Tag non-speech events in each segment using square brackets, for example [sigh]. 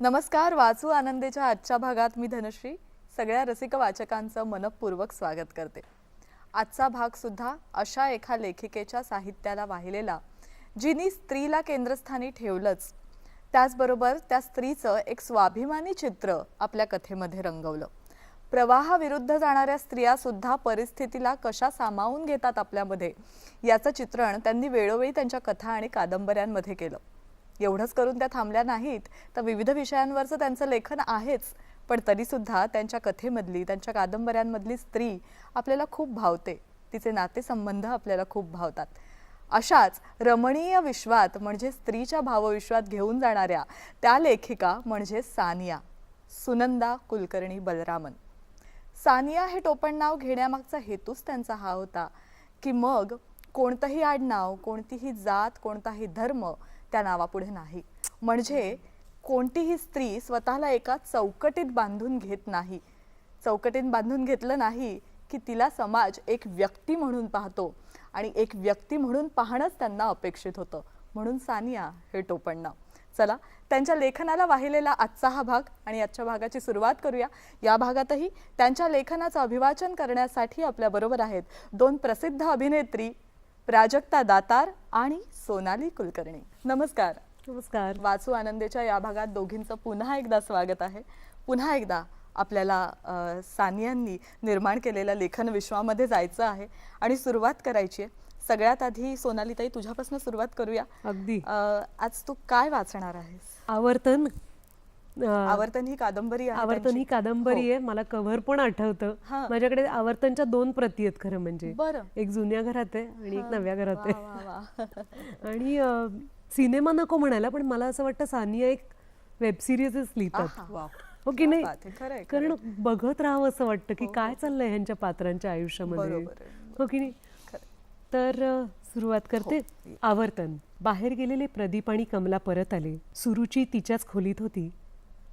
नमस्कार वाचू आनंदेच्या आजच्या भागात मी धनश्री. सगळ्या रसिक वाचकांचं मनपूर्वक स्वागत करते. आजचा भाग सुद्धा अशा एका लेखिकेच्या साहित्याला वाहिलेला जिनी स्त्रीला केंद्रस्थानी ठेवलंच. त्याचबरोबर त्या स्त्रीचं एक स्वाभिमानी चित्र आपल्या कथेमध्ये रंगवलं. प्रवाहाविरुद्ध जाणाऱ्या स्त्रिया सुद्धा परिस्थितीला कशा सामावून घेतात आपल्यामध्ये याचं चित्रण त्यांनी वेळोवेळी त्यांच्या कथा आणि कादंबऱ्यांमध्ये केलं. एवढंच करून त्या थांबल्या नाहीत. तर विविध विषयांवरचं त्यांचं लेखन आहेच. पण तरीसुद्धा त्यांच्या कथेमधली त्यांच्या कादंबऱ्यांमधली स्त्री आपल्याला खूप भावते. तिचे नातेसंबंध आपल्याला खूप भावतात. अशाच रमणीय विश्वात म्हणजे स्त्रीच्या भावविश्वात घेऊन जाणाऱ्या त्या लेखिका म्हणजे सानिया सुनंदा कुलकर्णी बलरामन. सानिया हे टोपण नाव घेण्यामागचा हेतूच त्यांचा हा होता की मग कोणतंही आडनाव कोणतीही जात कोणताही धर्म त्या नावापुढे नाही. म्हणजे कोणतीही स्त्री स्वतःला एका चौकटीत बांधून घेत नाही. चौकटीत बांधून घेतलं नाही की तिला समाज एक व्यक्ती म्हणून पाहतो. आणि एक व्यक्ती म्हणून पाहणंच त्यांना अपेक्षित होतं. म्हणून सानिया हे टोपण. नाव चला त्यांच्या लेखनाला वाहिलेला आजचा हा भाग आणि आजच्या भागाची सुरुवात करूया. या भागातही त्यांच्या लेखनाचं अभिवाचन करण्यासाठी आपल्याबरोबर आहेत दोन प्रसिद्ध अभिनेत्री प्राजक्ता दातार आणि सोनाली कुलकर्णी. नमस्कार. नमस्कार. वाचू आनंदेच्या या भागात दोघींचं पुन्हा एकदा स्वागत आहे. पुन्हा एकदा आपल्याला सानियांनी निर्माण केलेल्या लेखन विश्वामध्ये जायचं आहे आणि सुरुवात करायची आहे. सगळ्यात आधी सोनालीताई तुझ्यापासून सुरुवात करूया. अगदी. आज तू काय वाचणार आहेस? आवर्तन आवर्तन ही कादंबरी आहे आवर्तन. ही कादंबरी आहे. मला कव्हर पण आठवतं. हा. माझ्याकडे आवर्तनच्या दोन प्रती आहेत खरं म्हणजे. एक जुन्या घरात आहे आणि एक नव्या घरात आहे. आणि सिनेमा नको म्हणायला पण मला असं वाटतं सानिया एक वेब सिरीजच लिहितात. हो की नाही? कारण बघत राहावं असं वाटतं की काय चाललंय ह्यांच्या पात्रांच्या आयुष्यामध्ये. हो की नाही? तर सुरुवात करते. आवर्तन. बाहेर गेलेले प्रदीप आणि कमला परत आले. सुरुची तिच्याच खोलीत होती.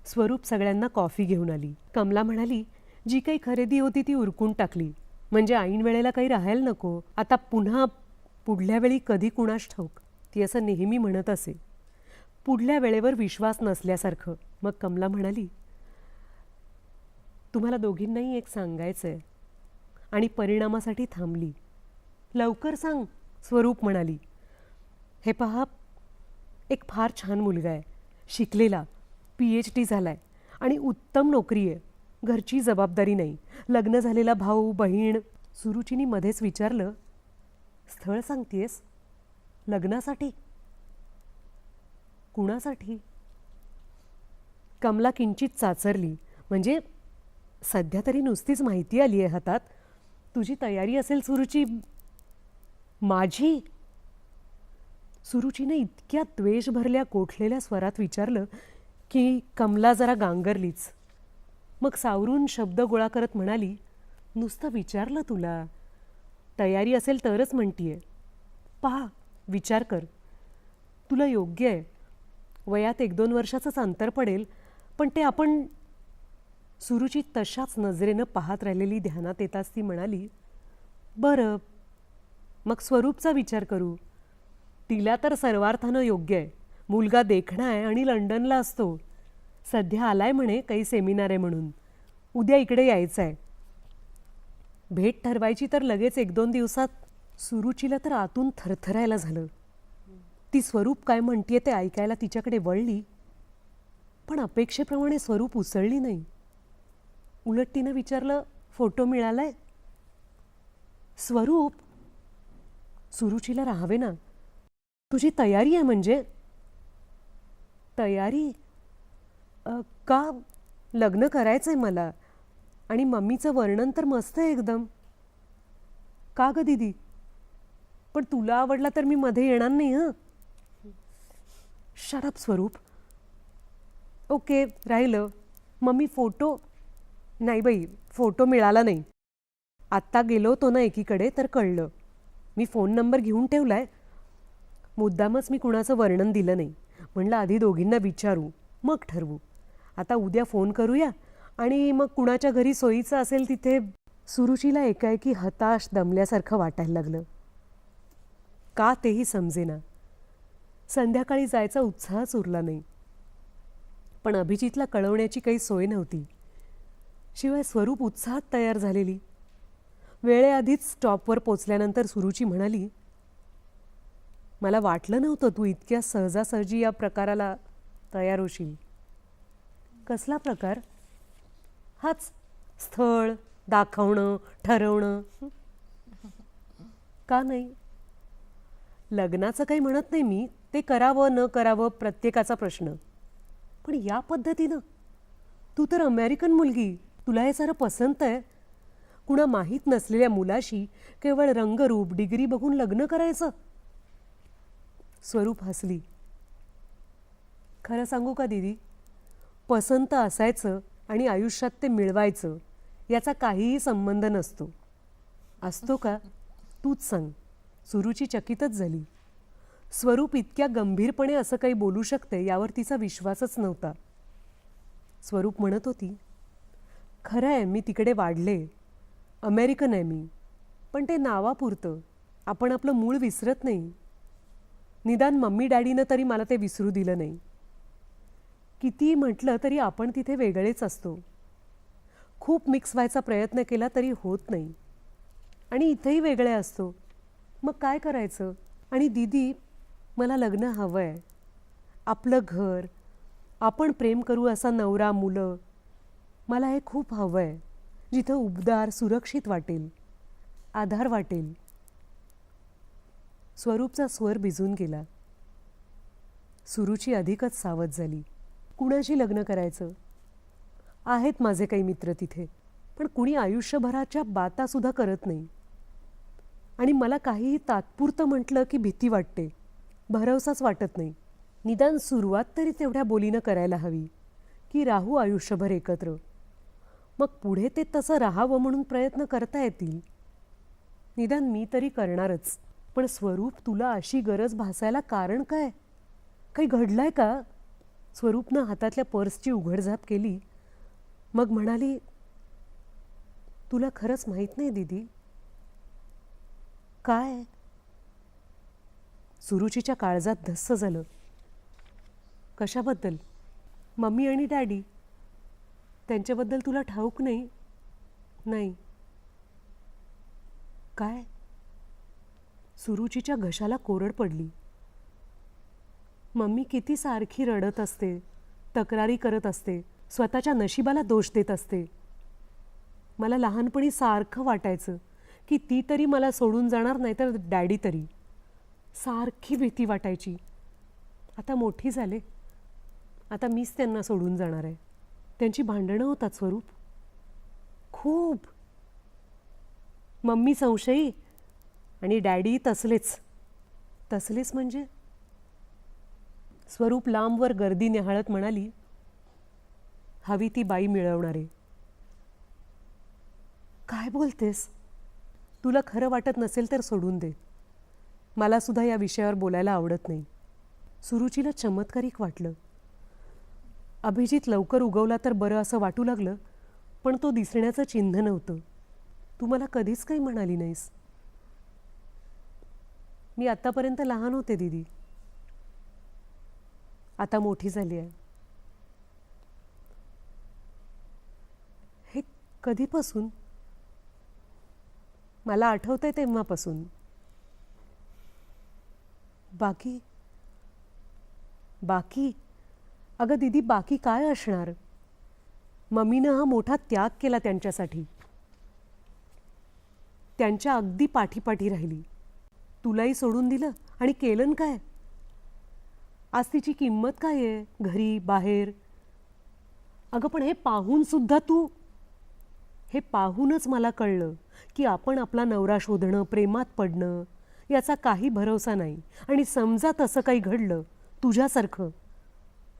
स्वरूप सगळ्यांना कॉफी घेऊन आली. कमला म्हणाली जी काही खरेदी होती ती उरकून टाकली. म्हणजे ऐन वेळेला काही राहायला नको. आता पुन्हा पुढल्या वेळी कधी कुणास ठाऊक. ती असं नेहमी म्हणत असे. पुढल्या वेळेवर विश्वास नसल्यासारखं. मग कमला म्हणाली तुम्हाला दोघींनाही एक सांगायचं आहे आणि परिणामासाठी थांबली. लवकर सांग स्वरूप म्हणाली. हे पहा एक फार छान मुलगा आहे. शिकलेला. पी एच डी झालाय. आणि उत्तम नोकरी आहे. घरची जबाबदारी नाही. लग्न झालेला भाऊ बहीण सुरुचिनी मध्येच विचारलं स्थळ सांगतेस? लग्नासाठी? कुणासाठी? कमला किंचित चाचरली. म्हणजे सध्या तरी नुसतीच माहिती आली आहे हातात. तुझी तयारी असेल सुरुची. माझी? सुरुचीने इतक्या द्वेष भरल्या कोठलेल्या स्वरात विचारलं की कमला जरा गांगरलीच. मग सावरून शब्द गोळा करत म्हणाली नुसतं विचारलं तुला. तयारी असेल तरच म्हणतीये. पहा विचार कर. तुला योग्य आहे. वयात एक दोन वर्षाचंच अंतर पडेल पण ते आपण सुरुची तशाच नजरेनं पाहत राहिलेली ध्यानात येताच ती म्हणाली बरं मग स्वरूपचा विचार करू. तिला तर सर्वार्थानं योग्य आहे. मुलगा देखणा आहे आणि लंडनला असतो. सध्या आलाय म्हणे काही सेमिनार आहे म्हणून. उद्या इकडे यायचं आहे. भेट ठरवायची तर लगेच एक दोन दिवसात. सुरुचीला तर आतून थरथरायला झालं. ती स्वरूप काय म्हणतीये ते ऐकायला तिच्याकडे वळली. पण अपेक्षेप्रमाणे स्वरूप उसळली नाही. उलट तिनं विचारलं फोटो मिळालाय? स्वरूप. सुरुचीला राहावे ना. तुझी तयारी आहे म्हणजे. तयारी? का? लग्न करायचं आहे मला. आणि मम्मीचं वर्णन तर मस्त आहे एकदम. का ग दीदी? पण तुला आवडला तर मी मध्ये येणार नाही हं? शरप स्वरूप. ओके राहिलं. Mummy photo? नाही बाई फोटो मिळाला नाही. आत्ता गेलो होतो ना एकीकडे तर कळलं. मी फोन नंबर घेऊन ठेवला आहे मुद्दामच मी कुणाचं वर्णन दिलं नाही. म्हणलं आधी दोघींना विचारू मग ठरवू. आता उद्या फोन करूया आणि मग कुणाच्या घरी सोयीचं असेल तिथे सुरुचीला एकाएकी हताश दमल्यासारखं वाटायला लागलं. का तेही समजेना. संध्याकाळी जायचा उत्साहच उरला नाही. पण अभिजितला कळवण्याची काही सोय नव्हती. शिवाय स्वरूप उत्साहात तयार झालेली. वेळेआधीच स्टॉपवर पोचल्यानंतर सुरुची म्हणाली मला वाटलं नव्हतं तू इतक्या सहजासहजी या प्रकाराला तयार होशील. कसला प्रकार? हाच स्थळ दाखवणं ठरवणं. का नाही? लग्नाचं काही म्हणत नाही मी ते करावं न करावं प्रत्येकाचा प्रश्न. पण या पद्धतीनं? तू तर अमेरिकन मुलगी तुला हे सारं पसंत आहे? कुणा माहीत नसलेल्या मुलाशी केवळ रंगरूप डिग्री बघून लग्न करायचं? स्वरूप हसली. खरं सांगू का दीदी? पसंत असायचं आणि आयुष्यात ते मिळवायचं याचा काहीही संबंध नसतो. असतो का? तूच सांग. सुरुची चकितच झाली. स्वरूप इतक्या गंभीरपणे असं काही बोलू शकते यावर तिचा विश्वासच नव्हता. स्वरूप म्हणत होती खरं आहे मी तिकडे वाढले. अमेरिकन आहे मी. पण ते नावापुरतं. आपण आपलं मूळ विसरत नाही. निदान मम्मी डॅडीनं तरी मला ते विसरू दिलं नाही. कितीही म्हटलं तरी आपण तिथे वेगळेच असतो. खूप मिक्स व्हायचा प्रयत्न केला तरी होत नाही. आणि इथेही वेगळे असतो. मग काय करायचं? आणि दीदी मला लग्न हवं आहे आपलं घर. आपण प्रेम करू असा नवरा मुलं. मला हे खूप हवं आहे जिथं उबदार सुरक्षित वाटेल. आधार वाटेल. स्वरूपचा स्वर भिजून गेला. सुरुची अधिकच सावध झाली. कुणाशी लग्न करायचं? आहेत माझे काही मित्र तिथे पण कुणी आयुष्यभराच्या बातासुद्धा करत नाही. आणि मला काहीही तात्पुरतं म्हटलं की भीती वाटते. भरवसाच वाटत नाही. निदान सुरुवात तरी तेवढ्या बोलीनं करायला हवी की राहू आयुष्यभर एकत्र. मग पुढे ते तसं राहावं म्हणून प्रयत्न करता येतील? निदान मी तरी करणारच. पण स्वरूप तुला अशी गरज भासायला कारण काय? काही घडलंय का? स्वरूपनं हातातल्या पर्सची उघडझाप केली. मग म्हणाली तुला खरंच माहीत नाही दीदी. काय? सुरुचीच्या काळजात धस्स झालं. कशाबद्दल? मम्मी आणि डॅडी? त्यांच्याबद्दल तुला ठाऊक नाही? नाही. काय? सुरुचीच्या घशाला कोरड पडली. मम्मी किती सारखी रडत असते तक्रारी करत असते स्वतःच्या नशिबाला दोष देत असते. मला लहानपणी सारखं वाटायचं की ती तरी मला सोडून जाणार नाही तर डॅडी तरी. सारखी भीती वाटायची. आता मोठी झाले. आता मीच त्यांना सोडून जाणार आहे. त्यांची भांडणं होतात स्वरूप. खूप. मम्मी संशयी आणि डॅडी तसलेच. तसलेच म्हणजे? स्वरूप लांबवर गर्दी निहाळत म्हणाली हवी ती बाई मिळवणारे. काय बोलतेस? तुला खरं वाटत नसेल तर सोडून दे. मला सुद्धा या विषयावर बोलायला आवडत नाही. सुरुचीला चमत्कारिक वाटलं. अभिजित लवकर उगवला तर बरं असं वाटू लागलं पण तो दिसण्याचं चिन्ह नव्हतं. तू मला कधीच काही म्हणाली नाहीस. मी आत्तापर्यंत लहान होते दीदी. आता मोठी झाली आहे. हे कधीपासून? मला आठवतंय तेव्हापासून. बाकी बाकी अगं दीदी बाकी काय असणार? मम्मीनं हा मोठा त्याग केला त्यांच्यासाठी. त्यांच्या अगदी पाठीपाठी राहिली. तुलाही सोडून दिलं आणि केलं काय? आज तिची किंमत काय आहे? घरी बाहेर? अगं पण हे पाहून सुद्धा तू? हे पाहूनच मला कळलं की आपण आपला नवरा शोधणं प्रेमात पडणं याचा काही भरोसा नाही. आणि समजा तसं काही घडलं तुझ्यासारखं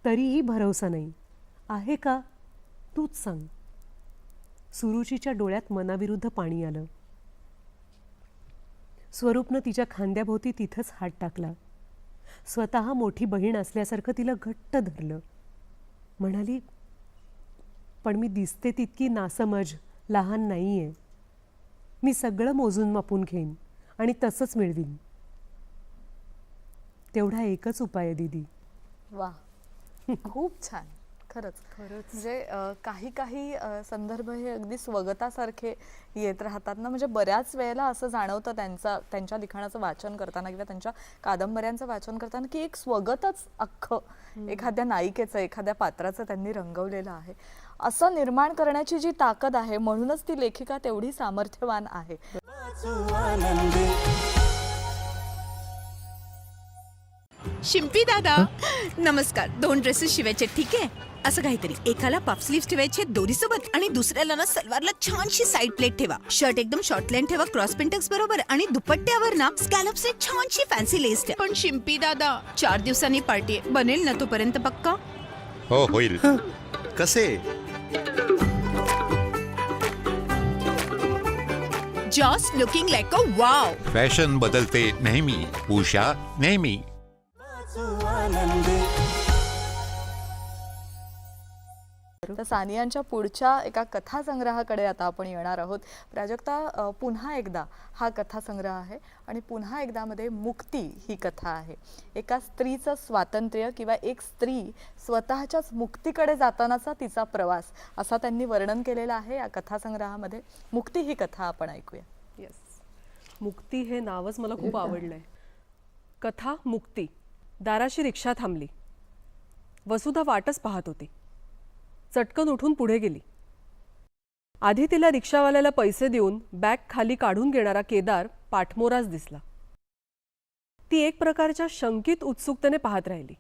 तरीही भरोसा नाही. आहे का? तूच सांग. सुरुचीच्या डोळ्यात मनाविरुद्ध पाणी आलं. स्वरूपनं तिच्या खांद्याभोवती तिथंच हात टाकला. स्वतः मोठी बहीण असल्यासारखं तिला घट्ट धरलं. म्हणाली पण मी दिसते तितकी नासमज लहान नाही आहे मी सगळं मोजून मापून घेईन आणि तसंच मिळवीन. तेवढा एकच उपाय आहे दीदी. वा खूप छान. खरंच. खरंच. म्हणजे काही काही संदर्भ हे अगदी स्वगतासारखे येत राहतात ना. म्हणजे बऱ्याच वेळेला असं जाणवतं त्यांचा त्यांच्या लिखाणाचं वाचन करताना किंवा त्यांच्या कादंबऱ्यांचं वाचन करताना की एक स्वगतच अख्खं एखाद्या नायिकेचं एखाद्या पात्राचं त्यांनी रंगवलेलं आहे. असं निर्माण करण्याची जी ताकद आहे म्हणूनच ती लेखिका तेवढी सामर्थ्यवान आहे. शिंपी दादा. नमस्कार. दोन ड्रेसेस शिवायचे ठीक आहे? असं काहीतरी. एकाला पफ स्लीव्ह ठेवायचे दोरी सोबत आणि दुसऱ्याला ना सलवारला छानशी साईड प्लेट ठेवा. शर्ट एकदम शॉर्ट लाईन ठेवा क्रॉस पिंटक्स बरोबर आणि दुपट्ट्यावर ना स्कॅलप्स छानशी फॅन्सी लेस ठेवा. पण शिंपी दादा चार दिवसांनी पार्टी आहे. बनेल ना तोपर्यंत पक्का? हो होईल. कसे? Just looking like a wow fashion बदलते नेहमी. उषा नेहमी. तर सानियांच्या पुढच्या एका कथासंग्रहाकडे आता आपण येणार आहोत. प्राजक्ता पुन्हा एकदा हा कथासंग्रह आहे आणि पुन्हा एकदामध्ये मुक्ती ही कथा आहे. एका स्त्रीचं स्वातंत्र्य किंवा एक स्त्री स्वतःच्याच मुक्तीकडे जातानाचा तिचा प्रवास असा त्यांनी वर्णन केलेला आहे या कथासंग्रहामध्ये. मुक्ती ही कथा आपण ऐकूया. येस मुक्ती हे नावच मला खूप [laughs] आवडलंय. कथा मुक्ती. दाराशी रिक्षा थांबली. वसुधा वाटच पाहत होती. चटकन उठून पुढे गेली. आधी तिला रिक्षावाल्याला पैसे देऊन बॅग खाली काढून घेणारा केदार पाठमोराच दिसला. ती एक प्रकारच्या शंकित उत्सुकतेने पाहत राहिली.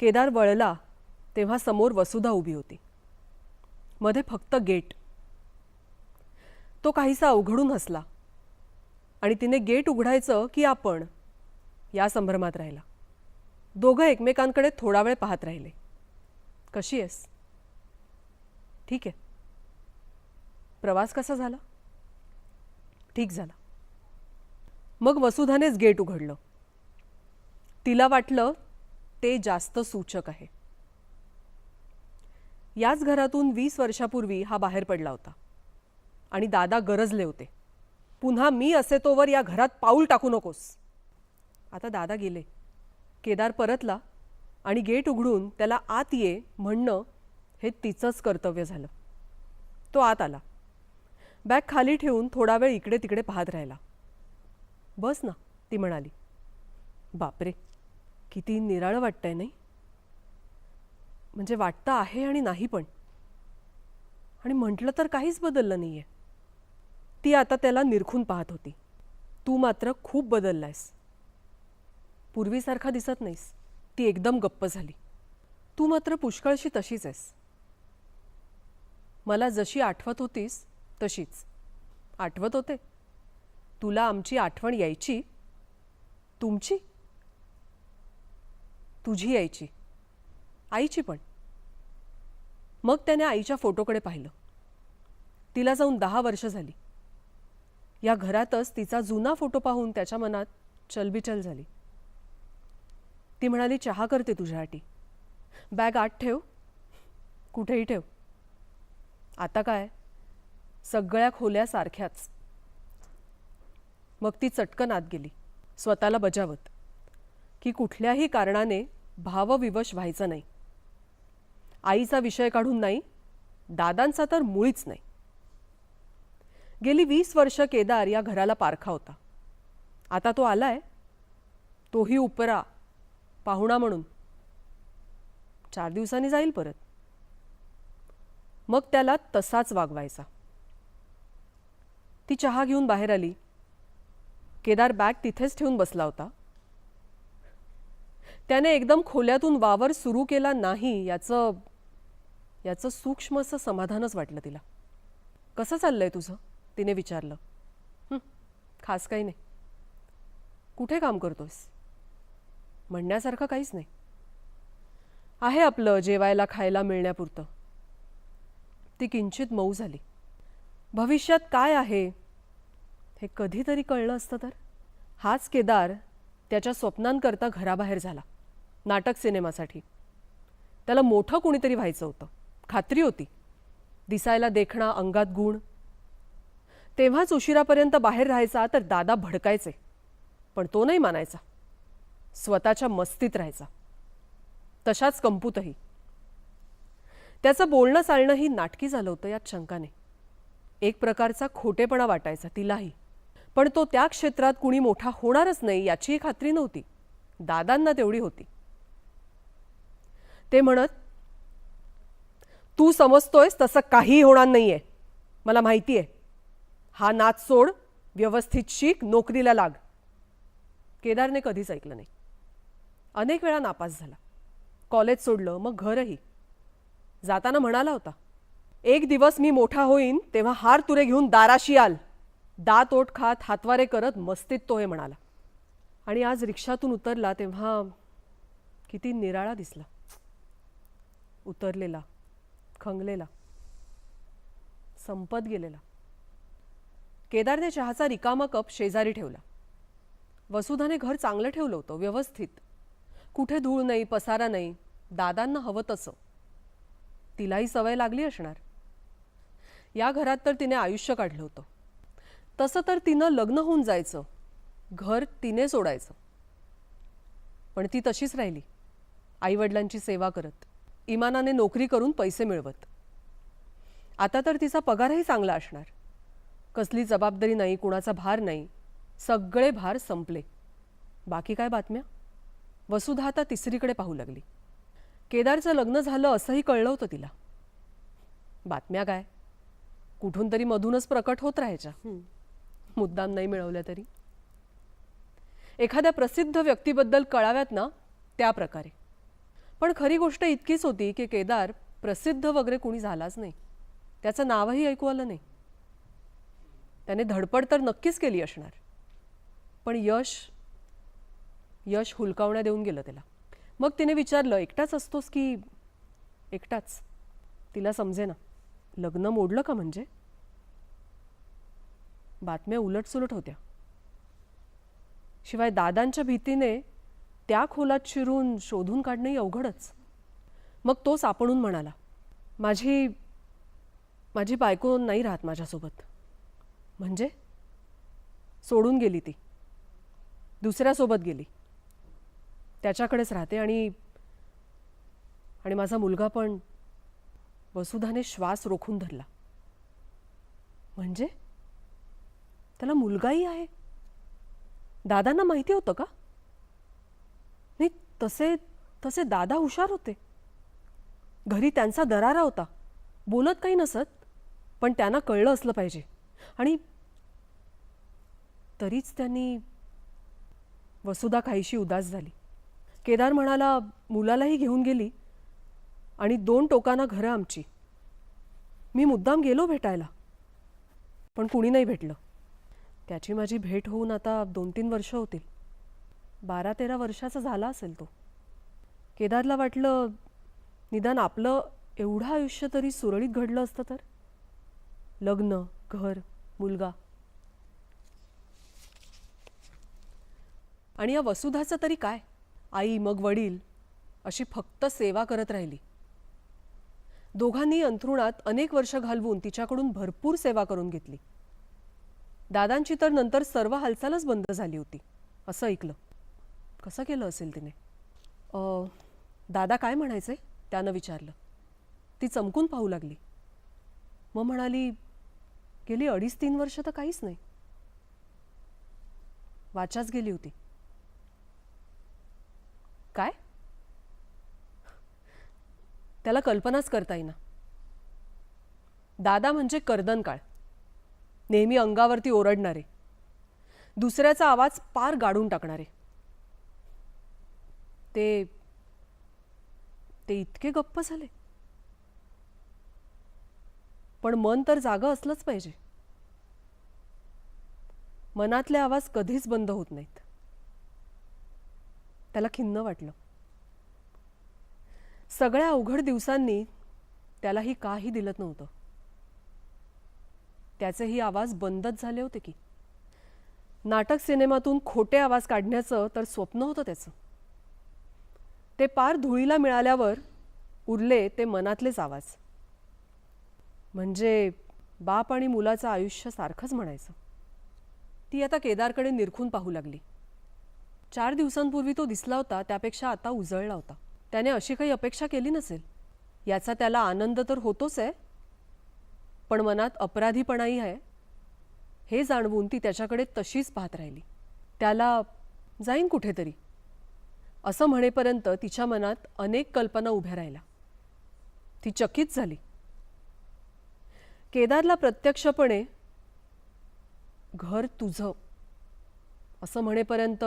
केदार वळला तेव्हा समोर वसुधा उभी होती. मध्ये फक्त गेट. तो काहीसा अवघडून हसला. आणि तिने गेट उघडायचं की आपण या संभ्रमात राहिला. दोघं एकमेकांकडे थोडा वेळ पाहत राहिले. कशी आहेस? ठीक आहे. प्रवास कसा झाला? ठीक झाला. मग वसुधानेच गेट उघडलं. तिला वाटलं ते जास्त सूचक आहे. याच घरातून वीस वर्षापूर्वी हा बाहेर पडला होता आणि दादा गरजले होते. पुन्हा मी असे तोवर या घरात पाऊल टाकू नकोस. आता दादा गेले. केदार परतला आणि गेट उघडून त्याला आत ये म्हणणं हे तिचंच कर्तव्य झालं. तो आत आला. बॅग खाली ठेवून थोडा वेळ इकडे तिकडे पाहत राहिला. बस ना ती म्हणाली. बापरे किती निराळं वाटतंय नाही? म्हणजे वाटतं आहे आणि नाही पण. आणि म्हटलं तर काहीच बदललं नाही आहे ती आता त्याला निरखून पाहत होती. तू मात्र खूप बदललायस. पूर्वीसारखा दिसत नाहीस. ती एकदम गप्प झाली. तू मात्र पुष्कळशी तशीच आहेस. मला जशी आठवत होतीस तशीच. आठवत होते. तुला आमची आठवण यायची? तुमची? तुझी यायची. आईची पण. मग त्याने आईच्या फोटोकडे पाहिलं. तिला जाऊन दहा वर्ष झाली. या घरातच तिचा जुना फोटो पाहून त्याच्या मनात चलबिचल झाली. ती म्हणाली चहा करते तुझ्यासाठी. बॅग आत ठेव. कुठेही ठेव. आता काय? सगळ्या खोल्या सारख्याच. मग ती चटकन आत गेली स्वतःला बजावत की कुठल्याही कारणाने भावविवश व्हायचं नाही. आईचा विषय काढून नाही दादांचा तर मुळीच नाही. गेली वीस वर्ष केदार या घराला पारखा होता. आता तो आलाय तोही उपरा पाहुणा म्हणून. चार दिवसांनी जाईल परत. मग त्याला तसाच वागवायचा. ती चहा घेऊन बाहेर आली. केदार बॅग तिथेच ठेवून बसला होता. त्याने एकदम खोल्यातून वावर सुरू केला नाही याचं याचं सूक्ष्म असं समाधानच वाटलं तिला. कसं चाललंय तुझं? तिने विचारलं. खास काही नाही. कुठे काम करतोस म्हणण्यासारखं काहीच नाही. आहे आपलं जेवायला खायला मिळण्यापुरतं. ती किंचित मऊ झाली. भविष्यात काय आहे हे कधीतरी कळलं असतं तर? हाच केदार त्याच्या स्वप्नांकरता घराबाहेर झाला नाटक सिनेमासाठी. त्याला मोठं कुणीतरी व्हायचं होतं. खात्री होती. दिसायला देखणा अंगात गुण. तेव्हाच उशिरापर्यंत बाहेर राहायचा तर दादा भडकायचे. पण तो नाही मानायचा. स्वतःच्या मस्तीत राहायचा. तशाच कंपूतही त्याचं बोलणं चालणंही नाटकी झालं होतं यात शंकाने. एक प्रकारचा खोटेपणा वाटायचा तिलाही. पण तो त्या क्षेत्रात कुणी मोठा होणारच नाही याचीही खात्री नव्हती. दादांना तेवढी होती. ते म्हणत तू समजतोयस तसं काहीही होणार नाहीये. मला माहिती आहे हा नाच सोड व्यवस्थित शिक नोकरीला लाग. केदारने कधीच ऐकलं नाही. अनेक वेळा नापास झाला. कॉलेज सोडलं मग घरही. जाताना म्हणाला होता एक दिवस मी मोठा होईन तेव्हा हार तुरे घेऊन दाराशी आल. दात ओट खात हातवारे करत मस्तीत तो हे म्हणाला. आणि आज रिक्षातून उतरला तेव्हा किती निराळा दिसला. उतरलेला खंगलेला संपत गेलेला. केदारने चहाचा रिकामा कप शेजारी ठेवला. वसुधाने घर चांगलं ठेवलं होतं व्यवस्थित. कुठे धूळ नाही पसारा नाही. दादांना हवं तसं. तिलाही सवय लागली असणार. या घरात तर तिने आयुष्य काढलं होतं. तसं तर तिनं लग्न होऊन जायचं. घर तिने सोडायचं. पण ती तशीच राहिली. आईवडिलांची सेवा करत. इमानाने नोकरी करून पैसे मिळवत. आता तर तिचा पगारही चांगला असणार. कसली जबाबदारी नाही कुणाचा भार नाही. सगळे भार संपले. बाकी काय बातम्या? वसुधा आता तिसरीकडे पाहू लागली. केदारचं लग्न झालं असंही कळलं होतं तिला. बातम्या काय? कुठून तरी मधूनच प्रकट होत राहायच्या. मुद्दाम नाही मिळवल्या तरी. एखाद्या प्रसिद्ध व्यक्तीबद्दल कळाव्यात ना त्या प्रकारे. पण खरी गोष्ट इतकीच होती की केदार प्रसिद्ध वगैरे कोणी झालाच नाही. त्याचं नावही ऐकू आलं नाही. त्याने धडपड तर नक्कीच केली असणार. पण यश यश हुलकावण्या देऊन गेलं त्याला. मग तिने विचारलं एकटाच असतोस की एकटाच? तिला समजे ना लग्न मोडलं का म्हणजे? बातम्या उलटसुलट होत्या. शिवाय दादांच्या भीतीने त्या खोलात शिरून शोधून काढणंही अवघडच. मग तो सापडून म्हणाला माझी माझी बायको नाही राहत माझ्यासोबत. म्हणजे? सोडून गेली ती. दुसऱ्यासोबत गेली. त्याच्याकडेच राहते आणि आणि माझा मुलगा पण वसुधाने श्वास रोखून धरला. म्हणजे? त्याला मुलगाही आहे? दादांना माहिती होतं का? नाही तसे तसे दादा हुशार होते. घरी त्यांचा दरारा होता. बोलत काही नसत पण त्यांना कळलं असलं पाहिजे. आणि तरीच त्यांनी वसुधा काहीशी उदास झाली. केदार म्हणाला मुलालाही घेऊन गेली आणि दोन टोकांना घरं आमची. मी मुद्दाम गेलो भेटायला पण कुणी नाही भेटलं. त्याची माझी भेट होऊन आता दोन तीन वर्ष होतील. बारा तेरा वर्षाचा झाला असेल तो. केदारला वाटलं निदान आपलं एवढं आयुष्य तरी सुरळीत घडलं असतं तर? लग्न घर मुलगा. आणि या वसुधाचं तरी काय? आई मग वडील अशी फक्त सेवा करत राहिली. दोघांनी अंथरुणात अनेक वर्ष घालवून तिच्याकडून भरपूर सेवा करून घेतली. दादांची तर नंतर सर्व हालचालच बंद झाली होती असं ऐकलं. कसं केलं असेल तिने? दादा काय म्हणायचे? त्यानं विचारलं. ती चमकून पाहू लागली. मग म्हणाली गेली अडीच तीन वर्ष तर काहीच नाही. वाचाच गेली होती. काय? त्याला कल्पनाच करता येईना. दादा म्हणजे कर्दन काळ. नेहमी अंगावरती ओरडणारे. दुसऱ्याचा आवाज पार गाडून टाकणारे. ते ते इतके गप्प झाले. पण मन तर जागं असलंच पाहिजे. मनातले आवाज कधीच बंद होत नाहीत. त्याला खिन्न वाटलं. सगळ्या अवघड दिवसांनी त्यालाही काही दिलत नव्हतं. त्याचेही आवाज बंदच झाले होते की. नाटक सिनेमातून खोटे आवाज काढण्याचं तर स्वप्न होतं त्याचं. ते पार धुळीला मिळाल्यावर उरले ते मनातलेच आवाज. म्हणजे बाप आणि मुलाचं आयुष्य सारखंच म्हणायचं. ती आता केदारकडे निरखून पाहू लागली. चार दिवसांपूर्वी तो दिसला होता त्यापेक्षा आता उजळला होता. त्याने अशी काही अपेक्षा केली नसेल. याचा त्याला आनंद तर होतोच आहे. पण मनात अपराधीपणाही आहे. हे जाणवून ती त्याच्याकडे तशीच पाहत राहिली. त्याला जाईन कुठेतरी. असं म्हणेपर्यंत तिच्या मनात अनेक कल्पना उभ्या राहिल्या. ती चकित झाली. केदारला प्रत्यक्षपणे घर तुझं असं म्हणेपर्यंत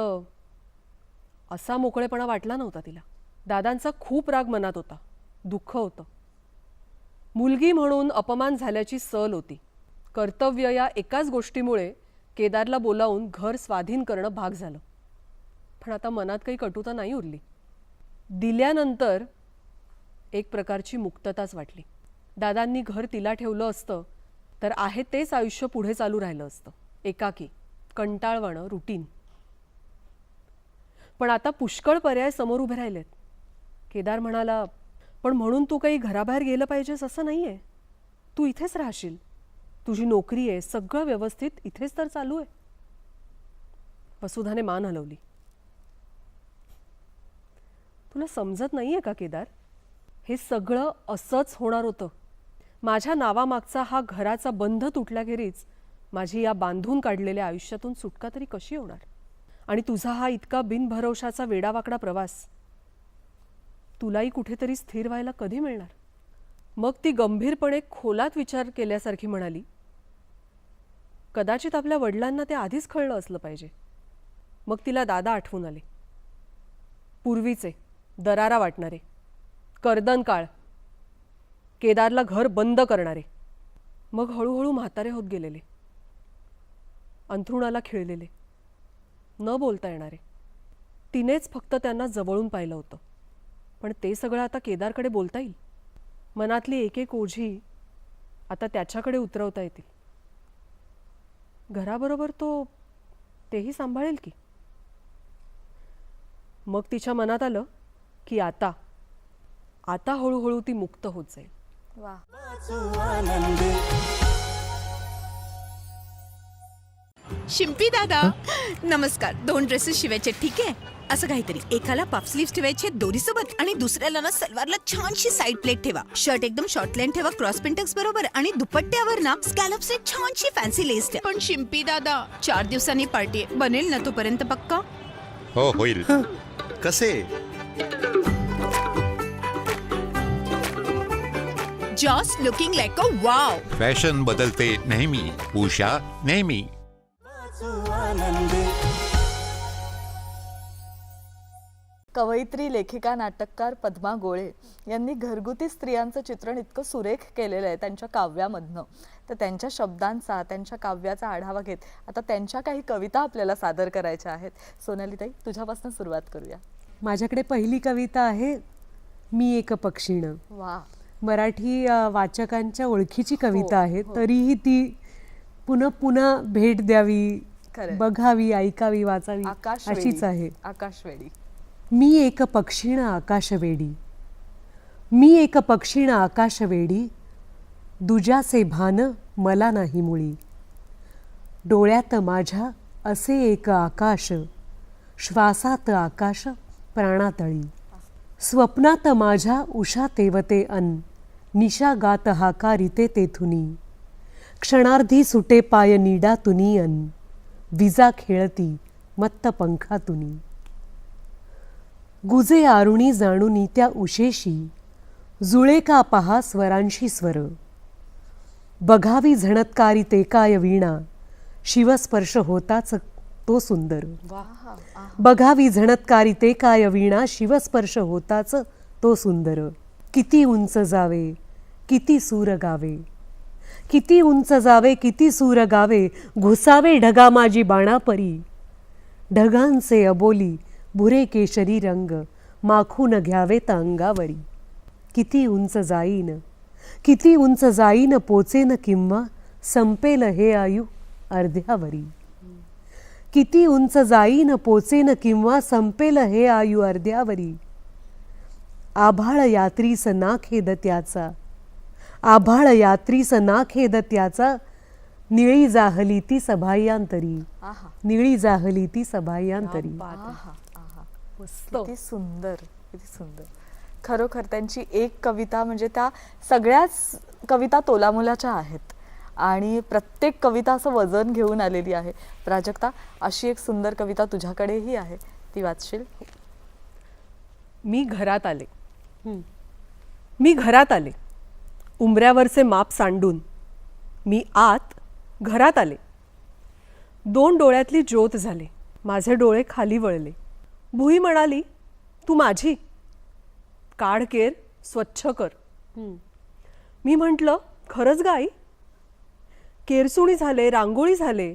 असा मोकळेपणा वाटला नव्हता तिला. दादांचा खूप राग मनात होता. दुःख होतं. मुलगी म्हणून अपमान झाल्याची सल होती. कर्तव्य या एकाच गोष्टीमुळे केदारला बोलावून घर स्वाधीन करणं भाग झालं. पण आता मनात काही कटुता नाही उरली. दिल्यानंतर एक प्रकारची मुक्तताच वाटली. दादांनी घर तिला ठेवलं असतं तर आहे तेच आयुष्य पुढे चालू राहिलं असतं. एकाकी कंटाळवाणं रुटीन पण आता पुष्कळ पर्याय समोर उभे राहिलेत. केदार म्हणाला पण म्हणून तू काही घराबाहेर गेलं पाहिजेस असं नाही आहे तू इथेच राहशील. तुझी नोकरी आहे सगळं व्यवस्थित इथेच तर चालू आहे. वसुधाने मान हलवली. तुला समजत नाही आहे का केदार? हे सगळं असंच होणार होतं. माझ्या नावामागचा हा घराचा बंध तुटल्याखेरीज माझी या बांधून काढलेल्या आयुष्यातून सुटका तरी कशी होणार? आणि तुझा हा इतका बिनभरवशाचा वेडावाकडा प्रवास. तुलाही कुठेतरी स्थिर व्हायला कधी मिळणार? मग ती गंभीरपणे खोलात विचार केल्यासारखी म्हणाली कदाचित आपल्या वडिलांना ते आधीच कळलं असलं पाहिजे. मग तिला दादा आठवून आले पूर्वीचे दरारा वाटणारे कर्दन काळ केदारला घर बंद करणारे. मग हळूहळू म्हातारे होत गेलेले अंथरुणाला खिळलेले. न बोलता येणारे. तिनेच फक्त त्यांना जवळून पाहिलं होतं. पण ते सगळं आता केदारकडे बोलता येईल? मनातली एक एक ओझी आता त्याच्याकडे उतरवता येतील. घराबरोबर तो तेही सांभाळेल की? मग तिच्या मनात आलं की आता आता हळूहळू ती मुक्त होत जाईल. वा. शिंपी दादा. नमस्कार. दोन ड्रेसेस शिवायचे ठीक आहे? असं काहीतरी. एकाला पफ स्लीव्ह ठेवायचे दोरी सोबत आणि दुसऱ्याला ना सलवारला छानशी साईड प्लेट ठेवा. शर्ट एकदम शॉर्ट लाईन ठेवा क्रॉस पेंटक्स बरोबर आणि दुपट्ट्यावर ना स्कॅलप्सने छानशी फॅन्सी लेस ठेवा. पण शिंपी दादा चार दिवसांनी पार्टी बनेल ना तोपर्यंत पक्का? हो होईल. कसे? Just looking like a wow fashion बदलते नेहमी. उषा नेहमी. कवयित्री लेखिका नाटककार पद्मा गोळे यांनी घरगुती स्त्रियांचं चित्रण इतकं सुरेख केलेलं आहे त्यांच्या काव्यामधनं. तर त्यांच्या शब्दांचा त्यांच्या काव्याचा आढावा घेत आता त्यांच्या काही कविता आपल्याला सादर करायच्या आहेत. सोनालीताई तुझ्यापासून सुरुवात करूया. माझ्याकडे पहिली कविता आहे मी एक पक्षीणं. वा मराठी वाचकांच्या ओळखीची कविता हो, आहे हो. तरीही ती पुन्हा पुन्हा भेट द्यावी. बघावी ऐकावी वाचावी अशीच आहे. आकाशवेडी मी एक पक्षीण आकाशवेडी मी एक पक्षीण आकाशवेडी दुजाचे भान मला नाही मुळी. डोळ्यात माझ्या असे एक आकाश श्वासात आकाश प्राणातळी. स्वप्नात माझ्या उषा तेवते अन निशा गात हाकारिते तेथुनी. क्षणार्धी सुटे पाय निडा तुनी अन विजा खेळती मत्त पंखा तुनी गुजे आरुणी जाणूनी त्या उशेशी जुळे का पहा स्वरांशी स्वर बघावी झणत्कारी ते काय वीणा शिवस्पर्श होताच तो सुंदर बघावी झणत्कारी ते काय वीणा शिवस्पर्श होताच तो सुंदर किती उंच जावे किती सूर गावे किती उंच जावे किती सूर गावे घुसावे ढगा माझी बाणापरी. ढगांचे अबोली भुरे केशरी रंग माखून घ्यावेत अंगावरी किती उंच जाईन किती उंच जाईन पोचेन किंवा संपेल हे आयु अर्ध्यावरी. किती उंच जाईन पोचेन किंवा संपेल हे आयु अर्ध्यावरी. आभाळ यात्रीस ना खेद त्याचा आभाळ यात्रीस ना खेद त्याचा निळी जाहली ती सभायांतरी. आहा. निळी जाहली ती सभायांतरी. आहा. आहा मस्त. किती सुंदर किती सुंदर. खरोखर त्यांची एक कविता म्हणजे त्या सगळ्याच कविता तोलामुलाच्या आहेत. आणि प्रत्येक कविता असं वजन घेऊन आलेली आहे. प्राजक्ता अशी एक सुंदर कविता तुझ्याकडेही आहे. ती वाचशील? मी घरात आले. मी घरात आले. उंबऱ्यावरचे माप सांडून मी आत घरात आले. दोन डोळ्यातली ज्योत झाले. माझे डोळे खाली वळले. भुई म्हणाली तू माझी. काढ केर स्वच्छ कर. मी म्हटलं खरंच गाई? केरसुणी झाले रांगोळी झाले.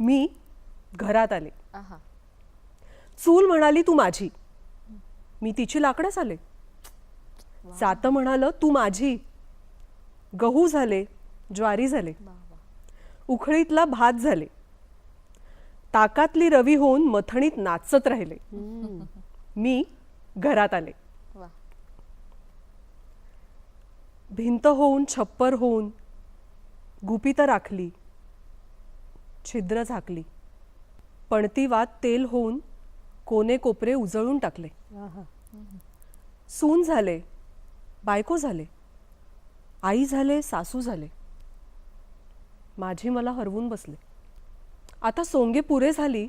मी घरात आले. चूल म्हणाली तू माझी. मी तिची लाकडं झाले जातं म्हणालं तू माझी. गहू झाले ज्वारी झाले उखळीतला भात झाले. ताकातली रवी होऊन मथणीत नाचत राहिले. मी घरात आले. भिंत होऊन छप्पर होऊन गुपित राखली छिद्र झाकली. पणती वात तेल होऊन कोने कोपरे उजळून टाकले. सून झाले बायको झाले. आई झाले सासू झाले. माझी मला हरवून बसले. आता सोंगे पुरे झाली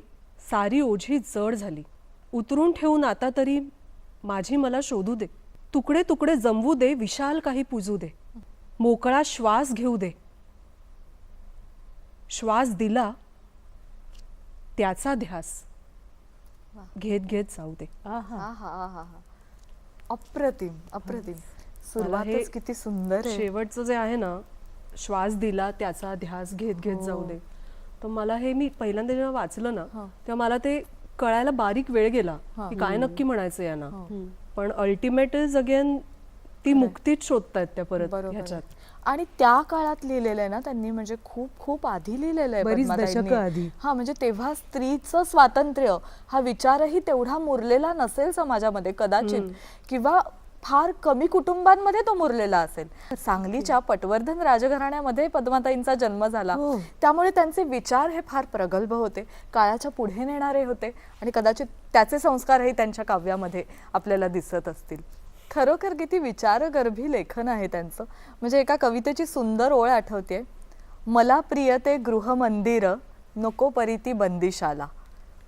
सारी ओझी जड झाली. उतरून ठेवून आता तरी माझी मला शोधू दे. तुकडे तुकडे जमवू दे विशाल काही पुजू दे. मोकळा श्वास घेऊ दे. श्वास दिला त्याचा ध्यास. घेत घेत जाऊ दे. अप्रतिम अप्रतिम. सुरुवातच किती सुंदर आहे. शेवटचं जे आहे ना श्वास दिला त्याचा ध्यास घेत घेत जाऊ दे. तर मला हे मी पहिल्यांदा जेव्हा वाचलं ना हा. तेव्हा मला ते कळायला बारीक वेळ गेला हा. की काय नक्की म्हणायचं यांना. पण अल्टिमेट इज अगेन ती मुक्तीच शोधतायत त्या परत ह्याच्यात. आणि त्या काळात लिहिलेलं आहे ना त्यांनी म्हणजे खूप खूप आधी लिहिलेलं आहे बरीच. दशकं आधी. हा म्हणजे तेव्हा स्त्रीचं स्वातंत्र्य हा विचारही तेवढा मुरलेला नसेल समाजामध्ये कदाचित. किंवा फार कमी कुटुंबांमध्ये तो मुरलेला असेल. सांगलीच्या पटवर्धन राजघराण्यामध्ये पद्माताईंचा जन्म झाला. हो. त्यामुळे त्यांचे विचार हे फार प्रगल्भ होते. काळाच्या पुढे नेणारे होते आणि कदाचित त्याचे संस्कारही त्यांच्या काव्यामध्ये आपल्याला दिसत असतील. खरोखर किती विचारगर्भी लेखन आहे त्यांचं. म्हणजे एका कवितेची सुंदर ओळ आठवते मला प्रिय ते गृहमंदिर नको परिती बंदिशाला.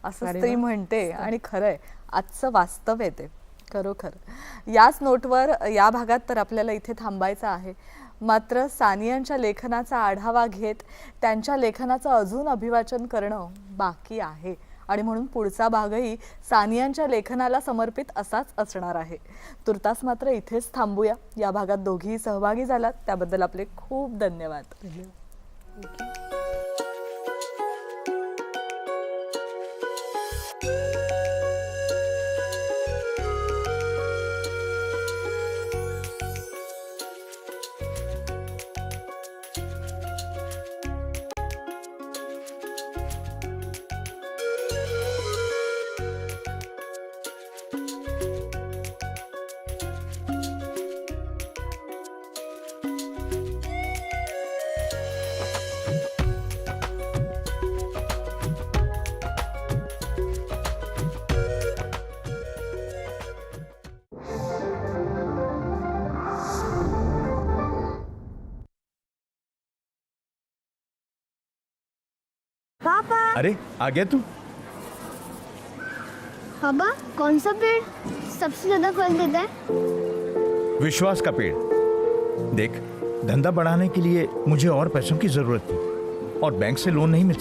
असं स्त्री वा. म्हणते आणि खरंय आजचं वास्तव आहे ते. खरोखर. याच नोटवर या भागात तर आपल्याला इथे थांबायचं आहे. मात्र सानियांच्या लेखनाचा आढावा घेत त्यांच्या लेखनाचं अजून अभिवाचन करणं बाकी आहे. आणि म्हणून पुढचा भागही सानियांच्या लेखनाला समर्पित असाच असणार आहे. तुर्तास मात्र इथेच थांबूया. या भागात दोघीही सहभागी झालात. त्याबद्दल आपले खूप धन्यवाद. पापा अरे आ गया तू? बाबा कौन सा पेड़ सबसे ज़्यादा फल देता है? विश्वास का पेड़। देख धंधा बढ़ाने के लिए मुझे और पैसों की ज़रूरत थी और बैंक से लोन नहीं मिल